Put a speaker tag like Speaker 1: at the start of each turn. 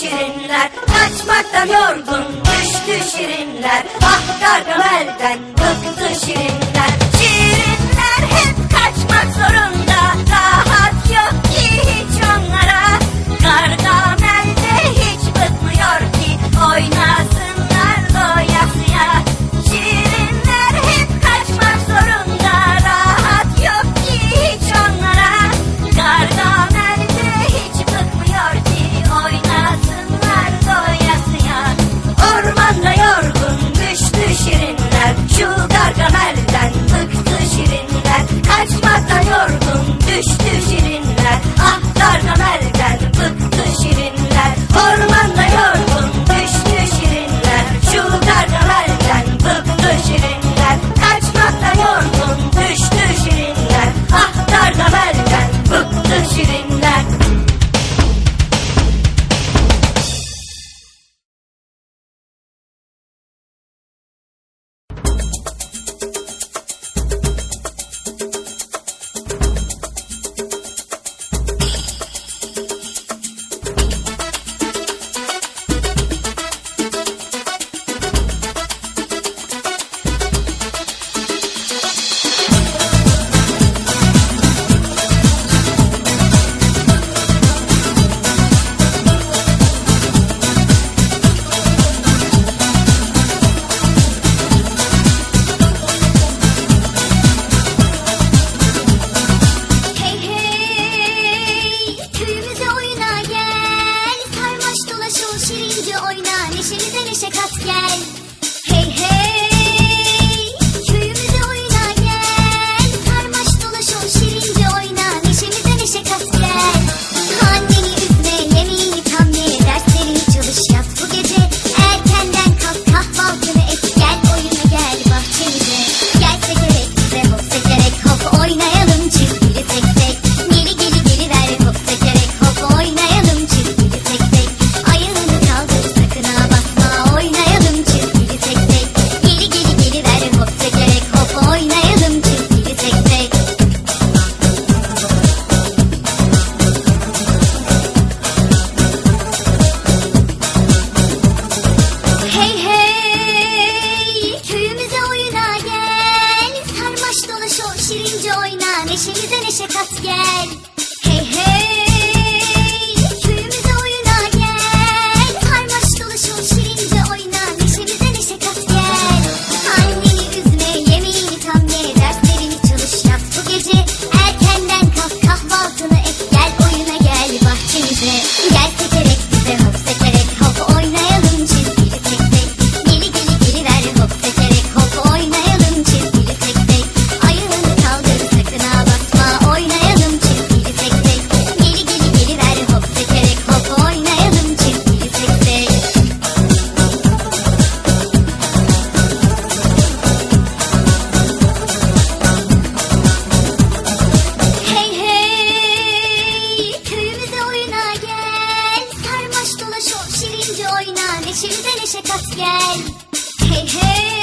Speaker 1: şirinler. Kaçmaktan yorgun düştü şirinler. Ah Gargamel'den bıktı şirinler. Şirinler hep kaçmak zorunda. Rahat yok ki hiç onlara.
Speaker 2: Gargamel eğlence oyna neşeli de neşe kat gel. Hey hey.